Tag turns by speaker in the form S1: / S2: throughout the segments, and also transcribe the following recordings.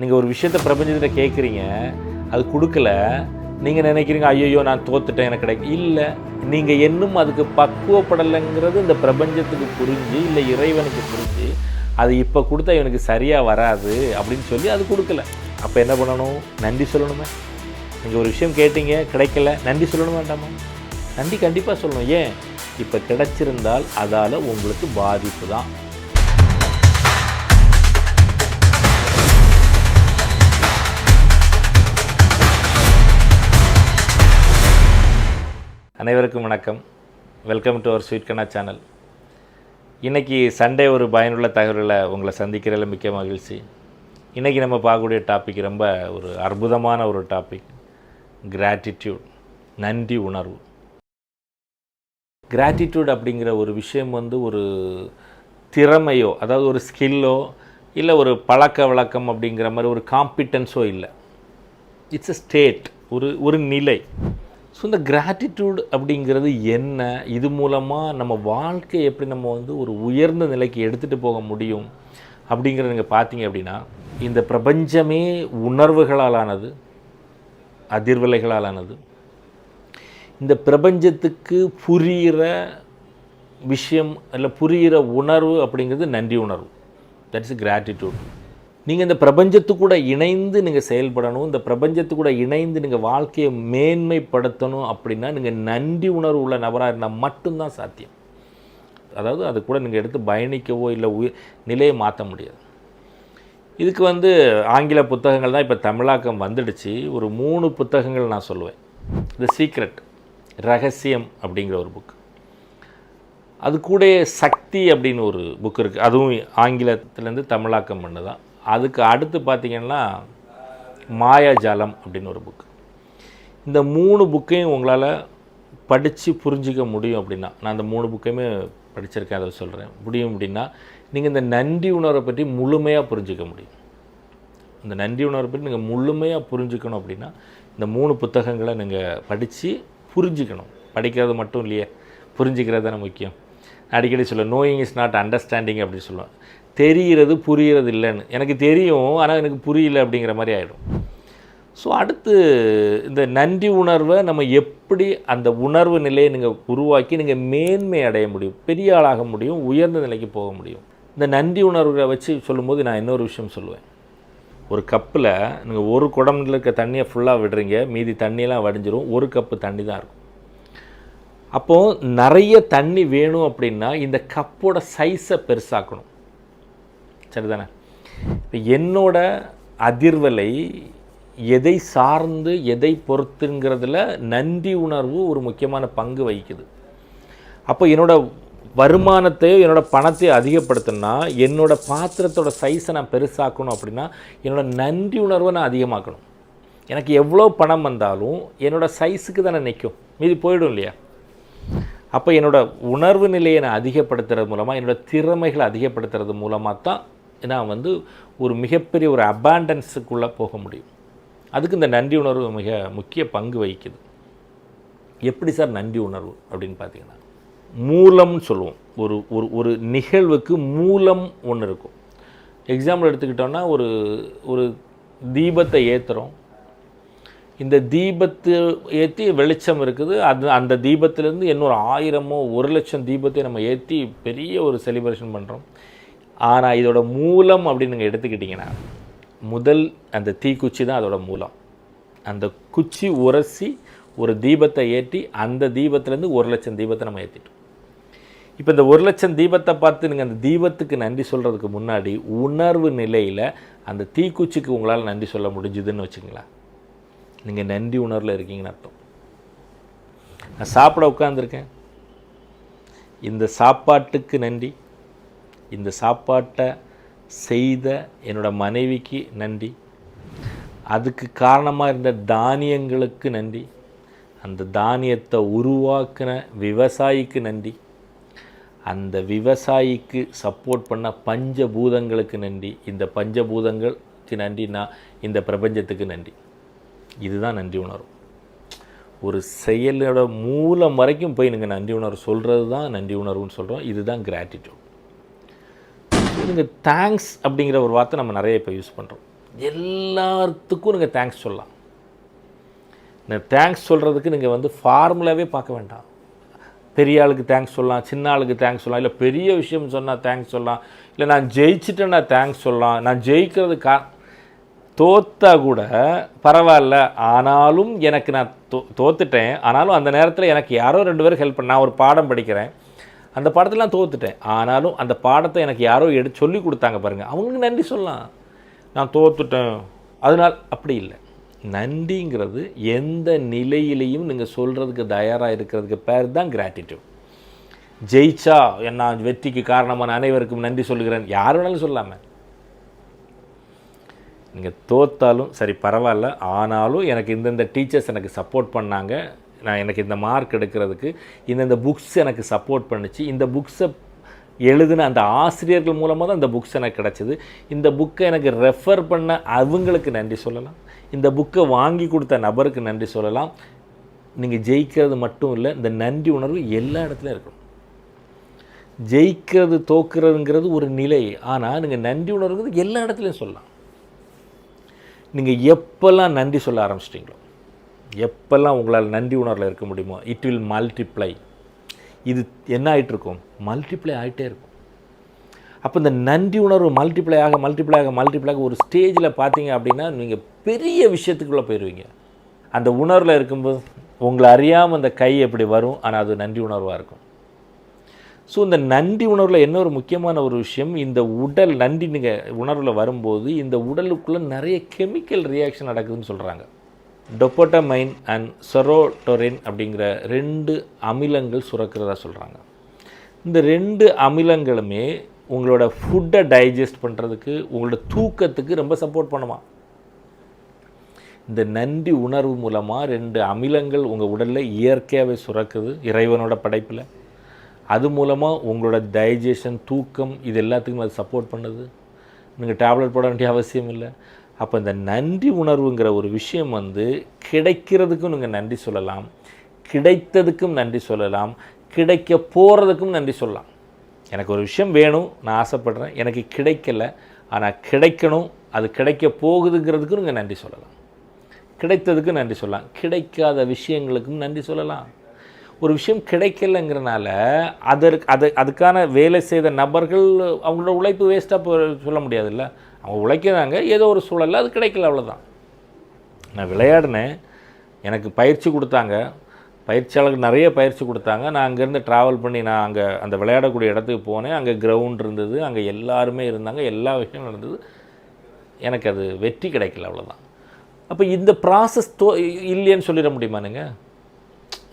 S1: நீங்கள் ஒரு விஷயத்த பிரபஞ்சத்தில் கேட்குறீங்க அது கொடுக்கல நீங்கள் நினைக்கிறீங்க ஐயோ நான் தோத்துட்டேன் எனக்கு கிடைக்க இல்லை நீங்கள் இன்னும் அதுக்கு பக்குவப்படலைங்கிறது இந்த பிரபஞ்சத்துக்கு புரிஞ்சு இல்லை இறைவனுக்கு புரிஞ்சு அது இப்போ கொடுத்தா இவனுக்கு சரியாக வராது அப்படின்னு சொல்லி அது கொடுக்கல. அப்போ என்ன பண்ணணும்? நன்றி சொல்லணுமே. நீங்கள் ஒரு விஷயம் கேட்டீங்க கிடைக்கல நன்றி சொல்லணும் வேண்டாமா? நன்றி கண்டிப்பாக சொல்லணும். ஏன்? இப்போ கிடைச்சிருந்தால் அதால் உங்களுக்கு பாதிப்பு தான். அனைவருக்கும் வணக்கம். Welcome to our sweet Kanna channel இன்றைக்கி சண்டே ஒரு பயனுள்ள தகவல்களை உங்களை சந்திக்கிறதுல மிக்க மகிழ்ச்சி. இன்றைக்கி நம்ம பார்க்கக்கூடிய டாபிக் ரொம்ப ஒரு அற்புதமான ஒரு டாபிக் கிராட்டிடியூட் நன்றி உணர்வு. கிராட்டிடியூட் அப்படிங்கிற ஒரு விஷயம் வந்து ஒரு திறமையோ அதாவது ஒரு ஸ்கில்லோ இல்லை ஒரு பழக்க வழக்கம் அப்படிங்கிற மாதிரி ஒரு காம்பிட்டன்ஸோ இல்லை. இட்ஸ் எ ஸ்டேட் ஒரு ஒரு நிலை. ஸோ இந்த கிராட்டிடியூட் அப்படிங்கிறது என்ன? இது மூலமாக நம்ம வாழ்க்கையை எப்படி நம்ம வந்து ஒரு உயர்ந்த நிலைக்கு எடுத்துகிட்டு போக முடியும்? அப்படிங்கிறத நீங்கள் பார்த்தீங்க அப்படின்னா இந்த பிரபஞ்சமே உணர்வுகளால் ஆனது அதிர்வலைகளால் ஆனது இந்த பிரபஞ்சத்துக்கு புரிகிற விஷயம் இல்லை புரிகிற உணர்வு அப்படிங்கிறது நன்றி உணர்வு. தட்ஸ் கிராட்டிடியூட் நீங்கள் இந்த பிரபஞ்சத்து கூட இணைந்து நீங்கள் செயல்படணும் இந்த பிரபஞ்சத்து கூட இணைந்து நீங்கள் வாழ்க்கையை மேன்மைப்படுத்தணும் அப்படின்னா நீங்கள் நன்றி உணர்வு உள்ள நபராக இருந்தால் மட்டும்தான் சாத்தியம். அதாவது அது கூட நீங்கள் எடுத்து பயணிக்கவோ இல்லை உயிர் நிலையை மாற்ற முடியாது. இதுக்கு வந்து ஆங்கில புத்தகங்கள் தான் இப்போ தமிழாக்கம் வந்துடுச்சு. ஒரு மூணு புத்தகங்கள் நான் சொல்லுவேன். த சீக்ரெட் ரகசியம் அப்படிங்கிற ஒரு புக் அது கூட சக்தி அப்படின்னு ஒரு புக் இருக்குது அதுவும் ஆங்கிலத்துலேருந்து தமிழாக்கம் பண்ணு தான் அதுக்கு அடுத்து பார்த்திங்கன்னா மாயாஜாலம் அப்படின்னு ஒரு புக் இந்த மூணு புக்கையும் உங்களால் படித்து புரிஞ்சிக்க முடியும் அப்படின்னா நான் அந்த மூணு புக்கையுமே படிச்சிருக்கேன் அதை சொல்கிறேன் முடியும் அப்படின்னா நீங்கள் இந்த நன்றி உணர்வை பற்றி முழுமையாக புரிஞ்சிக்க முடியும். இந்த நன்றி உணர்வை பற்றி நீங்கள் முழுமையாக புரிஞ்சுக்கணும் அப்படின்னா இந்த மூணு புத்தகங்களை நீங்கள் படித்து புரிஞ்சுக்கணும். படிக்கிறது மட்டும் இல்லையே புரிஞ்சுக்கிறது தானே முக்கியம். அடிக்கடி சொல்லுவேன் நோயிங் இஸ் நாட் அண்டர்ஸ்டாண்டிங் அப்படின்னு சொல்லுவேன். தெரிகிறது புரிகிறது இல்லைன்னு. எனக்கு தெரியும் ஆனால் எனக்கு புரியல அப்படிங்கிற மாதிரி ஆகிடும் ஸோ அடுத்து இந்த நன்றி உணர்வை நம்ம எப்படி அந்த உணர்வு நிலையை நீங்கள் உருவாக்கி நீங்கள் மேன்மை அடைய முடியும் பெரிய ஆளாக முடியும் உயர்ந்த நிலைக்கு போக முடியும். இந்த நன்றி உணர்வை வச்சு சொல்லும்போது நான் இன்னொரு விஷயம் சொல்லுவேன். ஒரு கப்பில் நீங்கள் ஒரு குடம்ல இருக்க தண்ணியை ஃபுல்லாக விடுறீங்க மீதி தண்ணியெல்லாம் வடிஞ்சிரும் ஒரு கப்பு தண்ணி தான் இருக்கும். அப்போது நிறைய தண்ணி வேணும் அப்படின்னா இந்த கப்போட சைஸை பெருசாக்கணும். சரிதானே? இப்போ என்னோட அதிர்வலை எதை சார்ந்து எதை பொறுத்துங்கிறதுல நன்றி உணர்வு ஒரு முக்கியமான பங்கு வகிக்குது. அப்போ என்னோடய வருமானத்தையோ என்னோட பணத்தையோ அதிகப்படுத்தணும்னா என்னோடய பாத்திரத்தோட சைஸை நான் பெருசாக்கணும் அப்படின்னா என்னோடய நன்றி உணர்வை நான் அதிகமாக்கணும். எனக்கு எவ்வளோ பணம் வந்தாலும் என்னோட சைஸுக்கு தானே நிற்கும் மீதி போயிடும் இல்லையா? அப்போ என்னோடய உணர்வு நிலையை நான் அதிகப்படுத்துறது மூலமாக என்னோடய திறமைகளை அதிகப்படுத்துறது மூலமாக தான் நான் வந்து ஒரு மிகப்பெரிய ஒரு அபாண்டன்ஸுக்குள்ளே போக முடியும். அதுக்கு இந்த நன்றி உணர்வு மிக முக்கிய பங்கு வகிக்குது. எப்படி சார் நன்றி உணர்வு அப்படின்னு பார்த்தீங்கன்னா மூலம்னு சொல்லுவோம். ஒரு ஒரு ஒரு நிகழ்வுக்கு மூலம் ஒன்று இருக்கும். எக்ஸாம்பிள் எடுத்துக்கிட்டோன்னா ஒரு ஒரு தீபத்தை ஏற்றுறோம் இந்த தீபத்து ஏற்றி வெளிச்சம் இருக்குது. அது அந்த தீபத்திலேருந்து இன்னொரு ஆயிரமோ ஒரு லட்சம் தீபத்தை நம்ம ஏற்றி பெரிய ஒரு செலிப்ரேஷன் பண்ணுறோம் ஆனால் இதோட மூலம் அப்படின்னு நீங்கள் எடுத்துக்கிட்டிங்கன்னா முதல் அந்த தீக்குச்சி தான் அதோட மூலம். அந்த குச்சி உரசி ஒரு தீபத்தை ஏற்றி அந்த தீபத்துலேருந்து ஒரு லட்சம் தீபத்தை நம்ம ஏற்றிட்டோம் இப்போ இந்த ஒரு லட்சம் தீபத்தை பார்த்து நீங்கள் அந்த தீபத்துக்கு நன்றி சொல்கிறதுக்கு முன்னாடி உணர்வு நிலையில் அந்த தீக்குச்சிக்கு உங்களால் நன்றி சொல்ல முடிஞ்சுதுன்னு வச்சுங்களேன் நீங்கள் நன்றி உணர்வில் இருக்கீங்கன்னு அர்த்தம். நான் சாப்பிட உட்காந்துருக்கேன் இந்த சாப்பாட்டுக்கு நன்றி. இந்த சாப்பாட்டை செய்த என்னோடய மனைவிக்கு நன்றி. அதுக்கு காரணமாக இருந்த தானியங்களுக்கு நன்றி. அந்த தானியத்தை உருவாக்கின விவசாயிக்கு நன்றி. அந்த விவசாயிக்கு சப்போர்ட் பண்ண பஞ்சபூதங்களுக்கு நன்றி. இந்த பஞ்சபூதங்களுக்கு நன்றி நான் இந்த பிரபஞ்சத்துக்கு நன்றி. இதுதான் நன்றி உணர்வு. ஒரு செயலோட மூலம் வரைக்கும் போய் நீங்கள் நன்றி உணர்வு சொல்கிறது தான் நன்றி உணர்வுன்னு சொல்கிறோம் இதுதான் கிராட்டிடியூட் நீங்கள் தேங்க்ஸ் அப்படிங்கிற ஒரு வார்த்தை நம்ம நிறைய இப்போ யூஸ் பண்ணுறோம் எல்லாத்துக்கும் நீங்கள் தேங்க்ஸ் சொல்லலாம். இந்த தேங்க்ஸ் சொல்கிறதுக்கு நீங்கள் வந்து ஃபார்முலாவே பார்க்க வேண்டாம். பெரிய ஆளுக்கு தேங்க்ஸ் சொல்லலாம் சின்ன ஆளுக்கு தேங்க்ஸ் சொல்லலாம் இல்லை பெரிய விஷயம் சொன்னால் தேங்க்ஸ் சொல்லலாம் இல்லை நான் ஜெயிச்சிட்டேன்னா தேங்க்ஸ் சொல்லலாம் நான் ஜெயிக்கிறது கா தோத்தா கூட பரவாயில்ல ஆனாலும் எனக்கு நான் தோ தோத்துட்டேன். ஆனாலும் அந்த நேரத்தில் எனக்கு யாரோ ரெண்டு பேரும் ஹெல்ப் பண்ண நான் ஒரு பாடம் படிக்கிறேன். அந்த பாடத்தில் தோத்துட்டேன். ஆனாலும் அந்த பாடத்தை எனக்கு யாரோ எடுத்து சொல்லி கொடுத்தாங்க பாருங்கள் அவங்களுக்கு நன்றி சொல்லலாம். நான் தோத்துட்டேன். அதனால் அப்படி இல்லை. நன்றிங்கிறது எந்த நிலையிலையும் நீங்கள் சொல்கிறதுக்கு தயாராக இருக்கிறதுக்கு பேர் தான் கிராட்டிடியூட் ஜெயிச்சா நான் வெற்றிக்கு காரணமான அனைவருக்கும் நன்றி சொல்லுகிறேன். யார் வேணாலும் சொல்லாமல் நீங்கள் தோத்தாலும் சரி பரவாயில்ல. ஆனாலும் எனக்கு இந்தந்த டீச்சர்ஸ் எனக்கு சப்போர்ட் பண்ணாங்க. நான் எனக்கு இந்த மார்க் எடுக்கிறதுக்கு இந்தந்த புக்ஸ் எனக்கு சப்போர்ட் பண்ணுச்சு. இந்த புக்ஸை எழுதின அந்த ஆசிரியர்கள் மூலமாக தான் இந்த புக்ஸ் எனக்கு கிடச்சிது. இந்த புக்கை எனக்கு ரெஃபர் பண்ண அவங்களுக்கு நன்றி சொல்லலாம். இந்த புக்கை வாங்கி கொடுத்த நபருக்கு நன்றி சொல்லலாம். நீங்கள் ஜெயிக்கிறது மட்டும் இல்லை இந்த நன்றி உணர்வு எல்லா இடத்துலையும் இருக்கும். ஜெயிக்கிறது தோக்குறதுங்கிறது ஒரு நிலை. ஆனால் நீங்கள் நன்றி உணர்வுங்கிறது எல்லா இடத்துலையும் சொல்லலாம். நீங்கள் எப்போல்லாம் நன்றி சொல்ல ஆரம்பிச்சிட்டிங்களோ எப்போல்லாம் உங்களால் நன்றி உணர்வில் இருக்க முடியுமோ இட் வில் மல்டிப்ளை இது என்ன ஆகிட்டு இருக்கும் மல்டிப்ளை ஆகிட்டே இருக்கும். அப்போ இந்த நன்றி உணர்வு மல்டிப்ளை ஆக மல்டிப்ளை ஆக மல்டிப்ளை ஆக ஒரு ஸ்டேஜில் பார்த்தீங்க அப்படின்னா நீங்கள் பெரிய விஷயத்துக்குள்ளே போயிடுவீங்க அந்த உணர்வில் இருக்கும்போது உங்களை அறியாமல் அந்த கை எப்படி வரும்? ஆனால் அது நன்றி உணர்வாக இருக்கும். ஸோ இந்த நன்றி உணர்வில் என்ன ஒரு முக்கியமான ஒரு விஷயம்? இந்த உடல் நன்றி நீங்கள் உணர்வில் வரும்போது இந்த உடலுக்குள்ளே நிறைய கெமிக்கல் ரியாக்ஷன் நடக்குதுன்னு சொல்கிறாங்க டொப்போட்டமைன் அண்ட் செரோட்டோரின் அப்படிங்கிற ரெண்டு அமிலங்கள் சுரக்கிறதா சொல்கிறாங்க இந்த ரெண்டு அமிலங்களுமே உங்களோட ஃபுட்டை டைஜஸ்ட் பண்ணுறதுக்கு உங்களோட தூக்கத்துக்கு ரொம்ப சப்போர்ட் பண்ணுமா? இந்த நன்றி உணர்வு மூலமாக ரெண்டு அமிலங்கள் உங்கள் உடலில் இயற்கையாகவே சுரக்குது இறைவனோட படைப்பில். அது மூலமாக உங்களோட டைஜஷன் தூக்கம் இது எல்லாத்துக்கும் அது சப்போர்ட் பண்ணுது? நீங்கள் டேப்லெட் போட வேண்டிய அவசியம் இல்லை. அப்போ இந்த நன்றி உணர்வுங்கிற ஒரு விஷயம் வந்து கிடைக்கிறதுக்கும் நீங்கள் நன்றி சொல்லலாம். கிடைத்ததுக்கும் நன்றி சொல்லலாம். கிடைக்க போகிறதுக்கும் நன்றி சொல்லலாம். எனக்கு ஒரு விஷயம் வேணும் நான் ஆசைப்படுறேன். எனக்கு கிடைக்கல ஆனால் கிடைக்கணும் அது கிடைக்க போகுதுங்கிறதுக்கும் நீங்கள் நன்றி சொல்லலாம். கிடைத்ததுக்கும் நன்றி சொல்லலாம். கிடைக்காத விஷயங்களுக்கும் நன்றி சொல்லலாம். ஒரு விஷயம் கிடைக்கலங்கிறனால அதற்கு அது அதுக்கான வேலை செய்த நபர்கள் அவங்களோட உழைப்பு வேஸ்ட்டாக போ சொல்ல முடியாதுல்ல? அவங்க உழைக்கிறாங்க ஏதோ ஒரு சூழலில் அது கிடைக்கல அவ்வளோதான் நான் விளையாடினேன். எனக்கு பயிற்சி கொடுத்தாங்க. பயிற்சியாளர்கள் நிறைய பயிற்சி கொடுத்தாங்க. நான் அங்கேருந்து ட்ராவல் பண்ணி நான் அங்கே அந்த விளையாடக்கூடிய இடத்துக்கு போனேன். அங்கே கிரவுண்ட் இருந்தது. அங்கே எல்லாருமே இருந்தாங்க. எல்லா விஷயமும் நடந்தது. எனக்கு அது வெற்றி கிடைக்கல அவ்வளோதான் அப்போ இந்த ப்ராசஸ் தோ இல்லைன்னு சொல்லிட முடியுமா நீங்கள்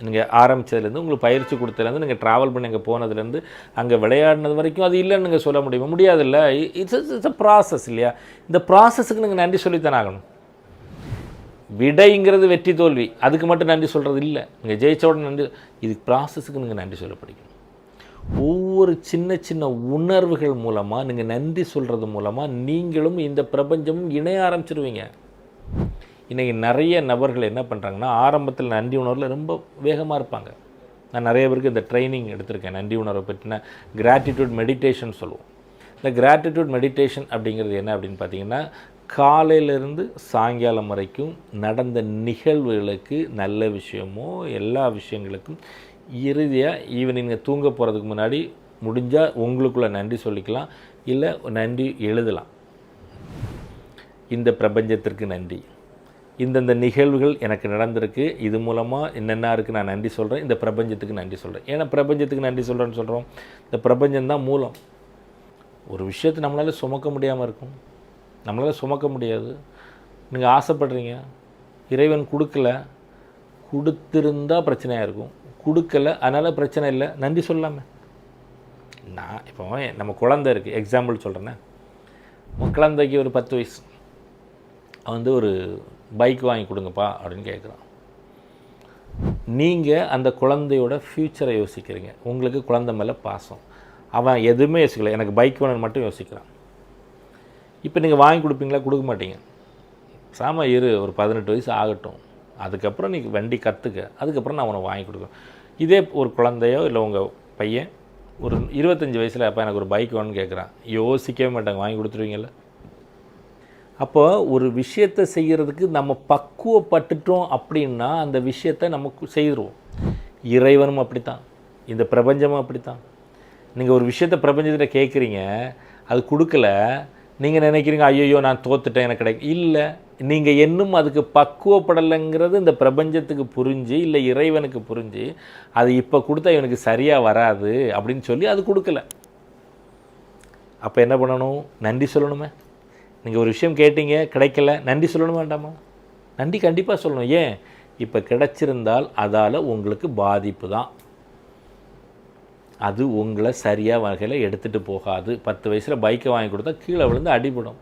S1: நீங்கள் ஆரம்பித்ததுலேருந்து உங்களுக்கு பயிற்சி கொடுத்ததுலேருந்து நீங்கள் ட்ராவல் பண்ணி அங்கே போனதுலேருந்து அங்கே விளையாடினது வரைக்கும் அது இல்லைன்னு நீங்கள் சொல்ல முடியுமா? முடியாதுல்ல. இட்ஸ் இட்ஸ் அ ப்ராசஸ் இல்லையா? இந்த ப்ராசஸுக்கு நீங்கள் நன்றி சொல்லித்தானே ஆகணும். விடைங்கிறது வெற்றி தோல்வி. அதுக்கு மட்டும் நன்றி சொல்கிறது இல்லை. நீங்கள் ஜெயிச்சோட நன்றி இது ப்ராசஸுக்கு நீங்கள் நன்றி சொல்ல படிக்கணும். ஒவ்வொரு சின்ன சின்ன உணர்வுகள் மூலமாக நீங்கள் நன்றி சொல்கிறது மூலமாக நீங்களும் இந்த பிரபஞ்சமும் இணைய ஆரம்பிச்சிருவீங்க. இன்றைக்கி நிறைய நபர்கள் என்ன பண்ணுறாங்கன்னா ஆரம்பத்தில் நன்றி உணர்வில் ரொம்ப வேகமாக இருப்பாங்க. நான் நிறைய பேருக்கு இந்த ட்ரைனிங் எடுத்திருக்கேன் நன்றி உணர்வை பற்றின கிராட்டிடியூட் மெடிடேஷன் சொல்லுவோம். இந்த கிராட்டிடியூட் மெடிடேஷன் அப்படிங்கிறது என்ன அப்படின்னு பார்த்தீங்கன்னா காலையிலேருந்து சாயங்காலம் வரைக்கும் நடந்த நிகழ்வுகளுக்கு நல்ல விஷயமோ எல்லா விஷயங்களுக்கும் இறுதியாக ஈவினிங் தூங்க போகிறதுக்கு முன்னாடி முடிஞ்சால் உங்களுக்குள்ள நன்றி சொல்லிக்கலாம் இல்லை நன்றி எழுதலாம். இந்த பிரபஞ்சத்திற்கு நன்றி. இந்தந்த நிகழ்வுகள் எனக்கு நடந்திருக்கு. இது மூலமாக என்னென்ன இருக்குது நான் நன்றி சொல்கிறேன் இந்த பிரபஞ்சத்துக்கு நன்றி சொல்கிறேன் ஏன்னா பிரபஞ்சத்துக்கு நன்றி சொல்கிறேன்னு சொல்கிறோம் இந்த பிரபஞ்சம்தான் மூலம். ஒரு விஷயத்தை நம்மளால் சுமக்க முடியாமல் இருக்கும். நம்மளால் சுமக்க முடியாது. நீங்கள் ஆசைப்படுறீங்க. இறைவன் கொடுக்கல. கொடுத்துருந்தா பிரச்சனையாக இருக்கும். கொடுக்கல. அதனால் பிரச்சனை இல்லை. நன்றி சொல்லாமே. நான் இப்போ நம்ம குழந்தை இருக்குது எக்ஸாம்பிள் சொல்கிறேன்னே உன் குழந்தைக்கு ஒரு பத்து வயசு. வந்து ஒரு பைக் வாங்கி கொடுங்கப்பா அப்படின்னு கேட்குறான். நீங்கள் அந்த குழந்தையோட ஃப்யூச்சரை யோசிக்கிறீங்க. உங்களுக்கு குழந்தை மேலே பாசம். அவன் எதுவுமே யோசிக்கல. எனக்கு பைக் வேணும்னு மட்டும் யோசிக்கிறான். இப்போ நீங்கள் வாங்கி கொடுப்பீங்களா? கொடுக்க மாட்டீங்க. சாம இரு ஒரு பதினெட்டு வயசு ஆகட்டும். அதுக்கப்புறம் நீ வண்டி கற்றுக்க அதுக்கப்புறம் நான் உனக்கு வாங்கி கொடுக்குறேன். இதே ஒரு குழந்தையோ இல்லை உங்கள் பையன் ஒரு இருபத்தஞ்சி வயசில் அப்போ எனக்கு ஒரு பைக் வேணும்னு கேட்குறான். யோசிக்கவே மாட்டாங்க. வாங்கி கொடுத்துருவீங்களா அப்போ ஒரு விஷயத்தை செய்கிறதுக்கு நம்ம பக்குவப்பட்டுட்டோம் அப்படின்னா அந்த விஷயத்தை நமக்கு செய்திருவோம். இறைவனும் அப்படித்தான். இந்த பிரபஞ்சமும் அப்படித்தான். நீங்கள் ஒரு விஷயத்தை பிரபஞ்சத்தில் கேட்குறீங்க அது கொடுக்கல நீங்கள் நினைக்கிறீங்க ஐயோ நான் தோத்துட்டேன் எனக்கு கிடைக்கும் இல்லை நீங்கள் இன்னும் அதுக்கு பக்குவப்படலைங்கிறது இந்த பிரபஞ்சத்துக்கு புரிஞ்சு இல்லை இறைவனுக்கு புரிஞ்சு அது இப்போ கொடுத்தா இவனுக்கு சரியாக வராது அப்படின்னு சொல்லி அது கொடுக்கல. அப்போ என்ன பண்ணணும்? நன்றி சொல்லணுமே. நீங்கள் ஒரு விஷயம் கேட்டீங்க கிடைக்கல நன்றி சொல்லணும் வேண்டாமா? நன்றி கண்டிப்பாக சொல்லணும். ஏன்? இப்போ கிடைச்சிருந்தால் அதால் உங்களுக்கு பாதிப்பு தான். அது உங்களை சரியாக வகையில் எடுத்துகிட்டு போகாது. பத்து வயசில் பைக்கை வாங்கி கொடுத்தா கீழே விழுந்து அடிபடும்.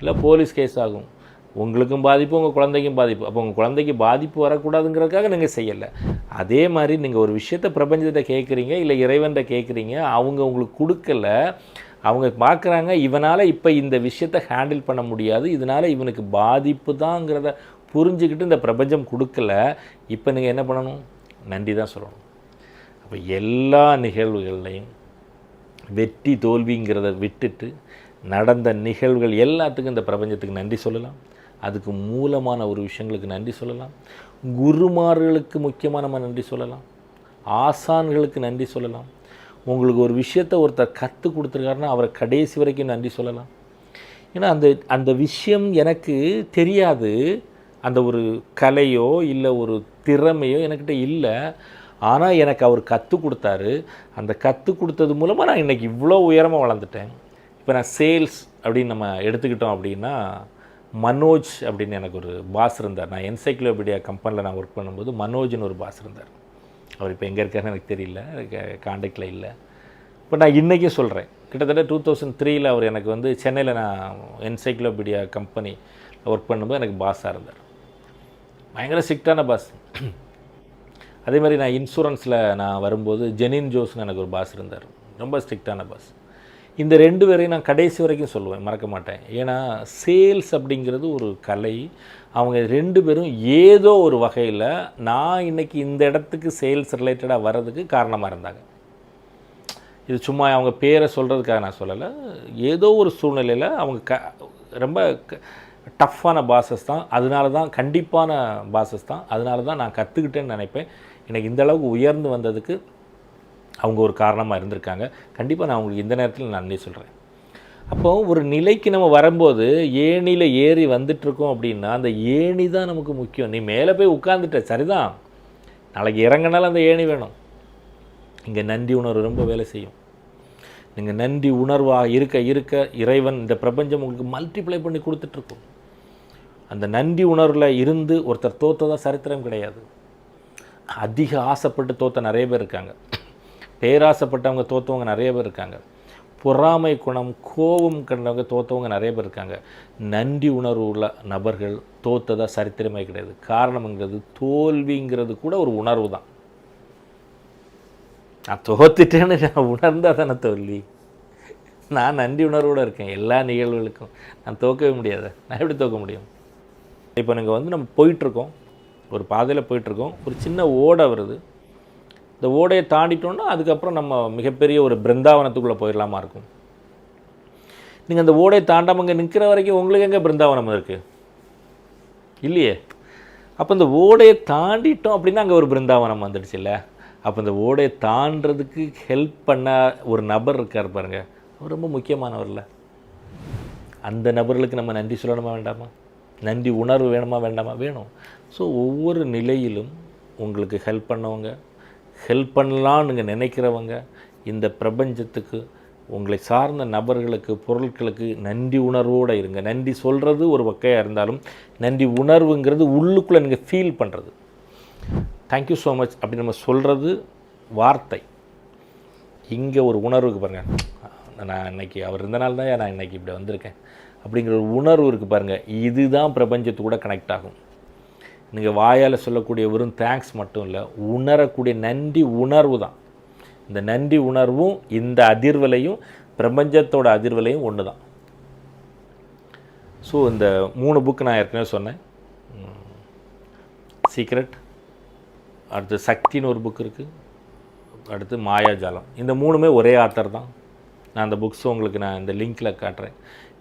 S1: இல்லை போலீஸ் கேஸ் ஆகும். உங்களுக்கும் பாதிப்பு உங்கள் குழந்தைக்கும் பாதிப்பு. அப்போ உங்கள் குழந்தைக்கு பாதிப்பு வரக்கூடாதுங்கிறதுக்காக நீங்கள் செய்யலை. அதே மாதிரி நீங்கள் ஒரு விஷயத்தை பிரபஞ்சத்தை கேட்குறீங்க இல்லை இறைவன்கிட்ட கேட்குறீங்க அவங்க உங்களுக்கு கொடுக்கல அவங்க பார்க்குறாங்க இவனால் இப்போ இந்த விஷயத்தை ஹேண்டில் பண்ண முடியாது இதனால் இவனுக்கு பாதிப்பு தாங்கிறத புரிஞ்சுக்கிட்டு இந்த பிரபஞ்சம் கொடுக்கல. இப்போ நீங்கள் என்ன பண்ணணும்? நன்றி தான் சொல்லணும். அப்போ எல்லா நிகழ்வுகள்லையும் வெற்றி தோல்விங்கிறத விட்டுட்டு நடந்த நிகழ்வுகள் எல்லாத்துக்கும் இந்த பிரபஞ்சத்துக்கு நன்றி சொல்லலாம். அதுக்கு மூலமான ஒரு விஷயங்களுக்கு நன்றி சொல்லலாம். குருமார்களுக்கு முக்கியமாக நம்ம நன்றி சொல்லலாம். ஆசான்களுக்கு நன்றி சொல்லலாம். உங்களுக்கு ஒரு விஷயத்தை ஒருத்தர் கற்றுக் கொடுத்துருக்காருன்னா அவரை கடைசி வரைக்கும் நன்றி சொல்லலாம். ஏன்னா அந்த அந்த விஷயம் எனக்கு தெரியாது. அந்த ஒரு கலையோ இல்லை ஒரு திறமையோ என்கிட்ட இல்லை. ஆனால் எனக்கு அவர் கற்றுக் கொடுத்தாரு. அந்த கற்றுக் கொடுத்தது மூலமாக நான் இன்றைக்கி இவ்வளோ உயரமாக வளர்ந்துட்டேன். இப்போ நான் சேல்ஸ் அப்படின்னு நம்ம எடுத்துக்கிட்டோம் அப்படின்னா மனோஜ் அப்படின்னு எனக்கு ஒரு பாஸ் இருந்தார். நான் என்சைக்ளோபீடியா கம்பெனியில் நான் ஒர்க் பண்ணும்போது மனோஜ்னு ஒரு பாஸ் இருந்தார். அவர் இப்போ எங்கே இருக்காருன்னு எனக்கு தெரியல. காண்டாக்டில் இல்லை. இப்போ நான் இன்றைக்கும் சொல்கிறேன் கிட்டத்தட்ட டூ தௌசண்ட் த்ரீயில் அவர் எனக்கு வந்து சென்னையில் நான் என்சைக்ளோபீடியா கம்பெனி ஒர்க் பண்ணும்போது எனக்கு பாஸாக இருந்தார். பயங்கர ஸ்ட்ரிக்டான பாஸ் அதே மாதிரி நான் இன்சூரன்ஸில் நான் வரும்போது ஜெனின் ஜோஸ்னு எனக்கு ஒரு பாஸ் இருந்தார். ரொம்ப ஸ்ட்ரிக்டான பாஸ் இந்த ரெண்டு பேரையும் நான் கடைசி வரைக்கும் சொல்லுவேன் மறக்க மாட்டேன். ஏன்னா சேல்ஸ் அப்படிங்கிறது ஒரு கலை. அவங்க ரெண்டு பேரும் ஏதோ ஒரு வகையில் நான் இன்றைக்கி இந்த இடத்துக்கு சேல்ஸ் ரிலேட்டடாக வர்றதுக்கு காரணமாக இருந்தாங்க. இது சும்மா அவங்க பேரை சொல்கிறதுக்காக நான் சொல்லலை. ஏதோ ஒரு சூழ்நிலையில் அவங்க க ரொம்ப டஃப்பான பாசஸ் தான். அதனால தான் கண்டிப்பான பாசஸ் தான். அதனால தான் நான் கற்றுக்கிட்டேன்னு நினைப்பேன். எனக்கு இந்த அளவுக்கு உயர்ந்து வந்ததுக்கு அவங்க ஒரு காரணமாக இருந்திருக்காங்க. கண்டிப்பாக நான் உங்களுக்கு இந்த நேரத்தில் நான் நன்றி சொல்கிறேன் அப்போது ஒரு நிலைக்கு நம்ம வரும்போது ஏணியில் ஏறி வந்துட்டுருக்கோம் அப்படின்னா அந்த ஏணி தான் நமக்கு முக்கியம். நீ மேலே போய் உட்காந்துட்ட சரிதான். நாளைக்கு இறங்கினாலும் அந்த ஏணி வேணும். இங்கே நன்றி உணர்வு ரொம்ப வேலை செய்யும். நீங்கள் நன்றி உணர்வாக இருக்க இருக்க இறைவன் இந்த பிரபஞ்சம் உங்களுக்கு மல்டிப்ளை பண்ணி கொடுத்துட்ருக்கும் அந்த நன்றி உணர்வில் இருந்து ஒருத்தர் தோத்ததா சரித்திரம் கிடையாது. அதிக ஆசைப்பட்டு தோற்ற நிறைய பேர் இருக்காங்க. பேராசைப்பட்டவங்க தோற்றவங்க நிறைய பேர் இருக்காங்க. பொறாமை குணம் கோபம் கண்டவங்க தோற்றவங்க நிறைய பேர் இருக்காங்க. நன்றி உணர்வு உள்ள நபர்கள் தோத்ததா சரித்திரமே கிடையாது. காரணம்ங்கிறது தோல்விங்கிறது கூட ஒரு உணர்வு தான். நான் தோத்துட்டேன்னு நான் உணர்ந்தால் தானே தோல்வி. நான் நன்றி உணர்வோடு இருக்கேன். எல்லா நிகழ்வுகளுக்கும் நான் தோக்கவே முடியாது. நான் எப்படி தோக்க முடியும்? இப்போ நீங்கள் வந்து நம்ம போயிட்டுருக்கோம் ஒரு பாதையில் போயிட்டுருக்கோம் ஒரு சின்ன ஓடை வருது. இந்த ஓடையை தாண்டிட்டோன்னா அதுக்கப்புறம் நம்ம மிகப்பெரிய ஒரு பிருந்தாவனத்துக்குள்ளே போயிடலாமா இருக்கும். நீங்கள் அந்த ஓடையை தாண்டாமல் இங்கே நிற்கிற வரைக்கும் உங்களுக்கு எங்கே பிருந்தாவனம் இருக்குது இல்லையே. அப்போ இந்த ஓடையை தாண்டிட்டோம் அப்படின்னா அங்கே ஒரு பிருந்தாவனம் வந்துடுச்சு இல்லை? அப்போ இந்த ஓடையை தாண்டதுக்கு ஹெல்ப் பண்ண ஒரு நபர் இருக்கார் பாருங்கள் அவர் ரொம்ப முக்கியமானவரில் அந்த நபர்களுக்கு நம்ம நன்றி சொல்லணுமா வேண்டாமா? நன்றி உணர்வு வேணுமா வேண்டாமா? வேணும். ஸோ ஒவ்வொரு நிலையிலும் உங்களுக்கு ஹெல்ப் பண்ணவங்க ஹெல்ப் பண்ணலான்னு நீங்கள் நினைக்கிறவங்க இந்த பிரபஞ்சத்துக்கு உங்களை சார்ந்த நபர்களுக்கு பொருட்களுக்கு நன்றி உணர்வோடு இருங்க. நன்றி சொல்கிறது ஒரு வகையாக இருந்தாலும் நன்றி உணர்வுங்கிறது உள்ளுக்குள்ளே நீங்கள் ஃபீல் பண்ணுறது தேங்க்யூ ஸோ மச் அப்படி நம்ம சொல்கிறது வார்த்தை. இங்கே ஒரு உணர்வுக்கு பாருங்கள் நான் இன்னைக்கு அவர் இருந்தனால தான் நான் இன்னைக்கு இப்படி வந்திருக்கேன். அப்படிங்கிற ஒரு உணர்வு இருக்குது பாருங்கள் இதுதான் பிரபஞ்சத்து கூட கனெக்ட் ஆகும். நீங்கள் வாயால் சொல்லக்கூடிய வெறும் தேங்க்ஸ் மட்டும் இல்லை உணரக்கூடிய நன்றி உணர்வு தான். இந்த நன்றி உணர்வும் இந்த அதிர்வலையும் பிரபஞ்சத்தோட அதிர்வலையும் ஒன்று தான் ஸோ இந்த மூணு புக்கு நான் ஏற்கனவே சொன்னேன். சீக்ரெட் அடுத்து சக்தின்னு ஒரு புக் இருக்குது அடுத்து மாயாஜாலம். இந்த மூணுமே ஒரே ஆத்தர் தான். நான் அந்த புக்ஸ் உங்களுக்கு நான் இந்த லிங்க்கில் காட்டுறேன்.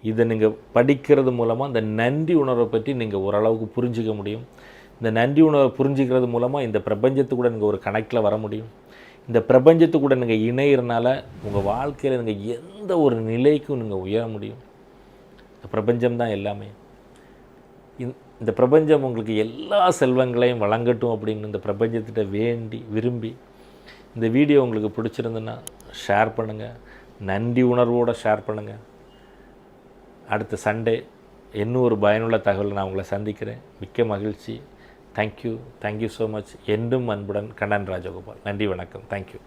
S1: இதை நீங்கள் படிக்கிறது மூலமாக இந்த நன்றி உணர்வை பற்றி நீங்கள் ஓரளவுக்கு புரிஞ்சிக்க முடியும். இந்த நன்றி உணர்வை புரிஞ்சுக்கிறது மூலமாக இந்த பிரபஞ்சத்துக்கூட நீங்கள் ஒரு கனெக்டில் வர முடியும். இந்த பிரபஞ்சத்துக்கூட நீங்கள் இணையிறனால உங்கள் வாழ்க்கையில் நீங்கள் எந்த ஒரு நிலைக்கும் நீங்கள் உயர முடியும். இந்த பிரபஞ்சம் தான் எல்லாமே. இந்த- இந்த பிரபஞ்சம் உங்களுக்கு எல்லா செல்வங்களையும் வழங்கட்டும் அப்படின்னு இந்த பிரபஞ்சத்திட்ட வேண்டி விரும்பி இந்த வீடியோ உங்களுக்கு பிடிச்சிருந்துன்னா ஷேர் பண்ணுங்கள் நன்றி உணர்வோடு ஷேர் பண்ணுங்கள் அடுத்த சண்டே இன்னும் ஒரு பயனுள்ள தகவலை நான் உங்களை சந்திக்கிறேன். மிக்க மகிழ்ச்சி. தேங்க்யூ தேங்க்யூ ஸோ மச் என்றும் அன்புடன் கண்ணன் ராஜகோபால் நன்றி வணக்கம் தேங்க்யூ